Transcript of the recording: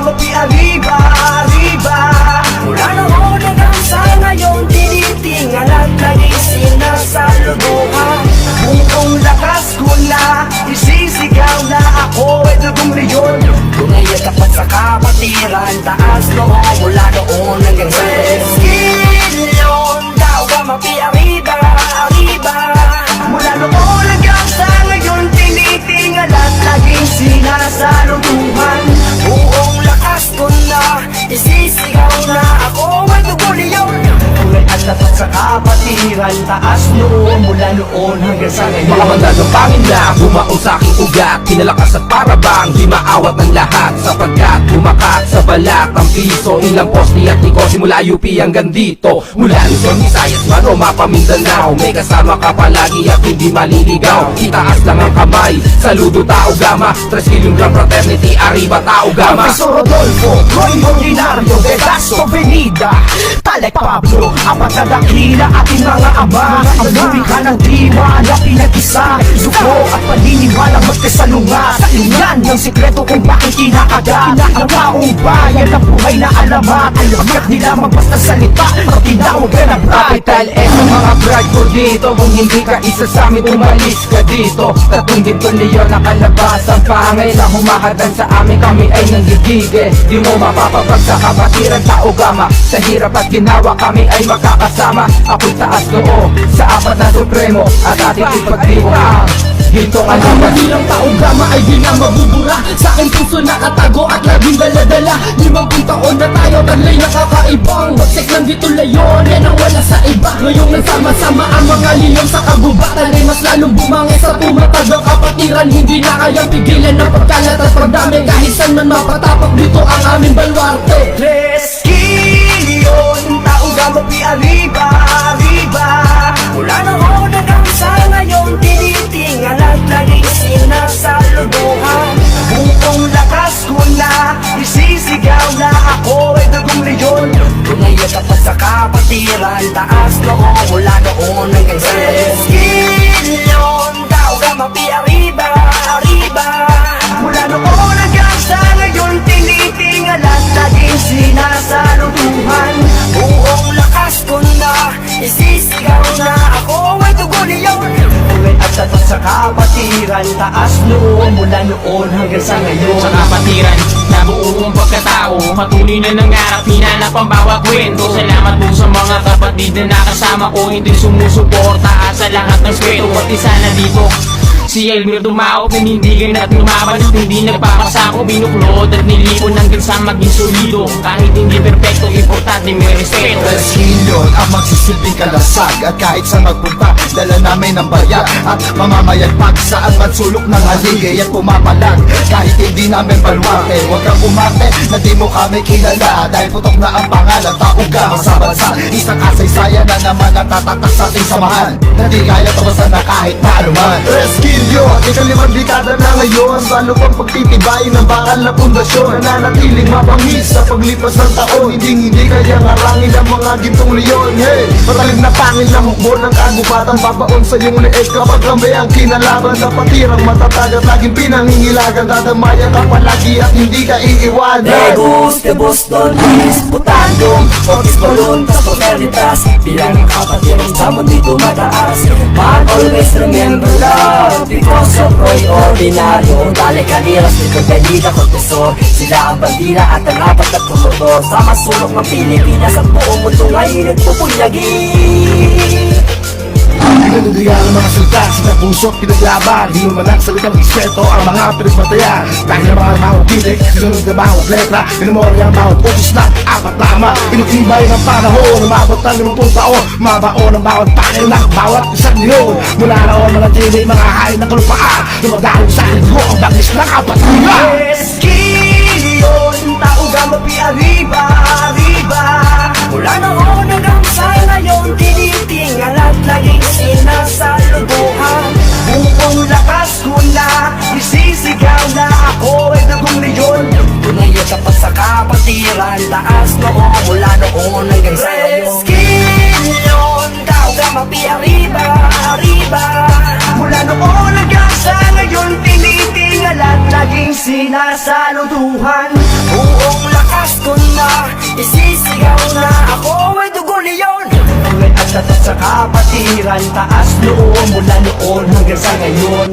mapi arriba, arriba Mula noon hanggang sa ngayon Tinitingal at lagi sinasaluduhan Buong lakas ko na Isisigaw na ako ay dugong leyon Tunay at tapat sa kapatiran Taas noo mula noon hanggang sa kapatiran Taas noo mula noon hanggang sa ngayon. Mga mandadong pangin na bumaong sa aking ugat. Kinalakas at parabang di maawat ng lahat. Sapagkat bumakat sa balat ang piso Ilang poste at niko simula UP hanggang dito. Mula Luzon, Visayas, Manoma, Pamindanao. May kasama ka palagi at hindi maliligaw. Itaas lang ang kamay, saludo tao gama Tres kilogram fraternity, arriba tao gama Piso Rodolfo, Roy Ordinario, Vedasto Venida. Talek Pablo, apat na dakila ating mga ama Ang lumikha ng diwa na pinag-isa Suko at paniniwalang magkasalunga. Sa inyan ng sikreto kung bakit kinakagat Ang taong bayan ng buhay na alamat. Hanggat nila magbasta salita At tinawag ka na bright Capital S ang mga bride ko dito Kung hindi ka isa sa amin, umalis ka dito. Tatong dito niyo nakalabas ang pangay Na humahadan sa amin, kami ay nanggigigil. Di mo mapapapag sa kapatiran tao gama. Sa hirap at ginawa, kami ay makakasama. Ako'y taas noo sa apat na supremo At ating ipagdiwang Ginto ka naman Bilang taong gama ay di na mabubura. Sa aking puso nakatago at laging daladala. Limang taon na tayo talay nakakaibang. Bagsik ng dito layon, yan ang wala sa iba. Ngayong nagsama-sama ang mga liyong sa kagubatan Ay mas lalong bumangay sa tumatag ang kapatiran Hindi na kayang pigilan ng pagkalat at pagdami. Kahit saan man mapatapak dito ang aming balwarte. Reskilyon, taong gamapi arriba, arriba mula noon Tatat sa kapatiran Taas noon mula noon hanggang sa ngayon. Sa kapatiran na buong pagkatao. Patuloy na nangarap, hinanap ang bawat kwento. Salamat po sa mga kapatid na nakasama ko. Hindi sumusuporta sa lahat ng sweldo At isa na dito Si Elmer Dumao, pinindigan at lumaban. At hindi nagpapasako, binuklod at nilipon Hanggang sa maging solido. Kahit hindi perfecto, importante may respeto. Eskilyon ang magsisilbing kalasag At kahit saan magpunta, dala namin ang bayag At mamamayagpag saan man sulok ng haligay At pumapalag, kahit hindi namin balwate Huwag kang umate na di mo kami kilala. Dahil putok na ang pangalan, taong ka sa bansa. Isang kasaysayan na naman ang sa ating samahan. Na di kaya tawasan na ikalimang dekada na ngayon Lalo pang pagtitibay ng bakal na pundasyon? Nananatiling mabangis sa paglipas ng taon. Hindi hindi kaya ngarangin ang mga gintong leon. Hey, matalim na pangil na hukbo ng kagubatan Babaon sa iyong leeg. Kapag kami ang kinalaban Sa patirang matatag at laging pinangingilagan. Dadamayan ka palagi at hindi ka iiwan. Me gusta Boston, disputando Fortis voluntas, fraternitas Bilang ang kapatiran sa dito mataas. Man always remember love Because of Roy Ordinario. Dale Caniras, Tito Benita Cortesor Sila ang bandila at ang apat na promotor Sa masulok ng Pilipinas Ang buong mundo ngayon nagpupunyagi Pinanudriya ang mga salita sa puso't pinaglaban. Di mo man ang salitang respeto ang mga pinagmatayan. Dahil ang mga bawat titik, sinunod na bawat letra. Minamorya ang bawat utos na apat na ama Inutibay ng panahon, umabot ng limampung taon. Mabaon ang bawat panel na bawat isang leon Mula noon manatili mga hain na kalupaan Dumadalo sa ko ang bangis na kapatiran Eskilyon, tao gamapi arriba, arriba arriba Mula noon hanggang sa ngayon Tinitingal at laging sinasaluduhan Buong lakas ko na Isisigaw na ako ay dugo leon Tunay at sa kapatiran Taas noon mula noon hanggang sa ngayon